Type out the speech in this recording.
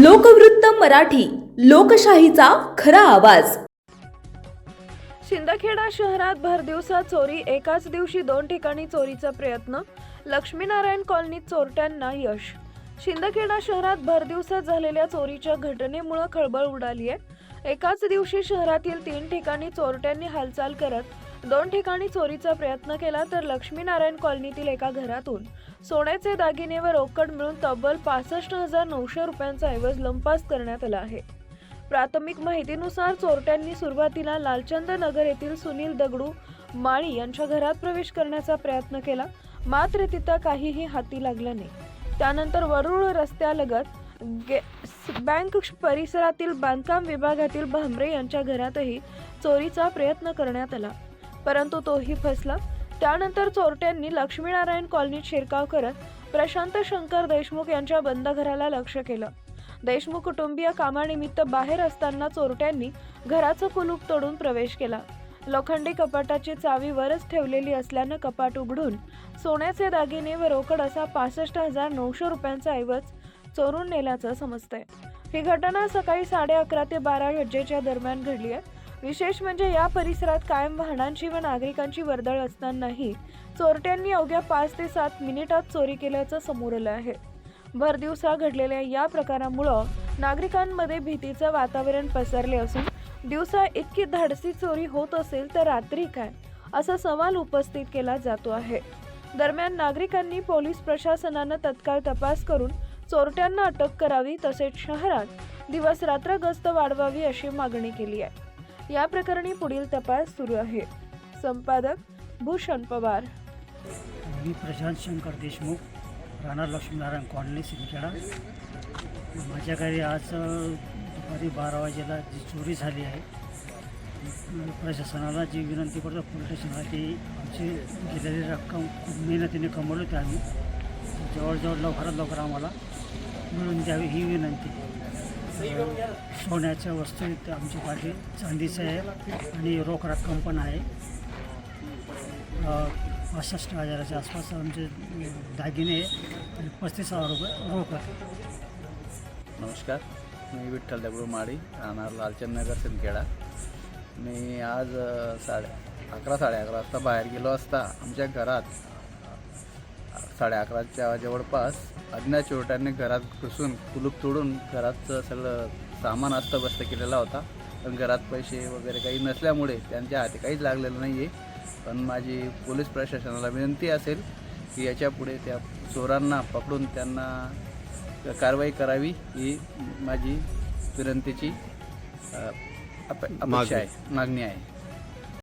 लोकवृत्त मराठी लोकशाहीचा खरा आवाज. शिंदखेडा शहरात भरदिवसा चोरी एकाच दिवशी दोन ठिकाणी चोरीचा प्रयत्न लक्ष्मीनारायण कॉलनीत चोरट्यांना यश. शिंदखेडा शहरात भरदिवसात झालेल्या चोरीच्या घटनेमुळे खळबळ उडाली आहे एकाच दिवशी शहरातील तीन ठिकाणी चोरट्यांनी हालचाल करत दोन ठिकाणी चोरीचा प्रयत्न केला तर लक्ष्मीनारायण कॉलनीतील एका घरातून सोन्याचे दागिने व रोकड मिळून तब्बल पासष्ट हजार नऊशे रुपयांचा ऐवज लंपास करण्यात आला आहे. प्राथमिक माहितीनुसार चोरट्यांनी सुरुवातीला लालचंद नगर येथील सुनील दगडू माळी यांच्या घरात प्रवेश करण्याचा प्रयत्न केला मात्र तिथं काहीही हाती लागलं नाही. त्यानंतर वरुळ रस्त्यालगत गे- बँक परिसरातील बांधकाम विभागातील भांबरे यांच्या घरातही चोरीचा प्रयत्न करण्यात आला. परंतु तोही फसला. त्यानंतर चोरट्यांनी लक्ष्मीनारायण कॉलनीत शिरकाव करत प्रशांत शंकर देशमुख यांच्या बंद घराला लक्ष केलं. देशमुख कुटुंबीय कामानिमित्त बाहेर असताना चोरट्यांनी घराचं कुलूप तोडून प्रवेश केला. लोखंडी कपाटाची चावी वरच ठेवलेली असल्यानं कपाट उघडून सोन्याचे दागिने व रोकड असा पासष्ट हजार नऊशे रुपयांचा ऐवज चोरून नेल्याचं समजतंय. ही घटना सकाळी साडे अकरा ते बारा वाजेच्या दरम्यान घडली आहे. विशेष म्हणजे या परिसरात कायम वाहनांची व नागरिकांची वर्दळ असतानाही चोरट्यांनी अवघ्या पाच ते सात मिनिटात चोरी केल्याचं समोर आलं आहे. भरदिवसा घडलेल्या या प्रकारामुळं नागरिकांमध्ये भीतीचं वातावरण पसरले असून दिवसा इतकी धाडसी चोरी होत असेल तर रात्री काय? असा सवाल उपस्थित केला जातो आहे. दरम्यान नागरिकांनी पोलीस प्रशासनानं तत्काळ तपास करून चोरट्यांना अटक करावी तसेच शहरात दिवस रात्र गस्त वाढवावी अशी मागणी केली आहे. या प्रकरणी पुढील तपास सुरू आहे. संपादक भूषण पवार. मी प्रशांत शंकर देशमुख राहणार लक्ष्मीनारायण कॉलनी सिंदखेडा. माझ्या घरी आज दुपारी बारा वाजेला जी चोरी झाली आहे प्रशासनाला जी विनंती करतो पोलीस स्टेशनला की आमची गेलेली रक्कम खूप मेहनतीने कमवली होती आम्ही. जवळजवळ लवकरात लवकर आम्हाला मिळून द्यावी ही विनंती. अ, सोन्याच्या वस्तू इथं आमची पाठी. चांदीचं आहे आणि रोख रक्कम पण आहे. पासष्ट हजाराच्या आसपास आमचे दागिने आणि पस्तीस हजार रुपये रोख आहे नमस्कार. मी विठ्ठल दगडू माळी राहणार लालचंद नगर सिंदखेडा. मी आज साडे अकरा साडे अकरा वाजता बाहेर गेलो असता आमच्या घरात साडे अकराच्या जवळपास अज्ञात चोरट्यांनी घरात घुसून कुलूप तोडून घराचं सगळं सामान अस्तव्यस्त केलेला होता. पण घरात पैसे वगैरे काही नसल्यामुळे त्यांच्या हाती काहीच लागलेलं नाही आहे पण माझी पोलीस प्रशासनाला विनंती असेल की याच्यापुढे त्या चोरांना पकडून त्यांना कारवाई करावी ही माझी विनंतीची अपेक्षा आहे मागणी आहे.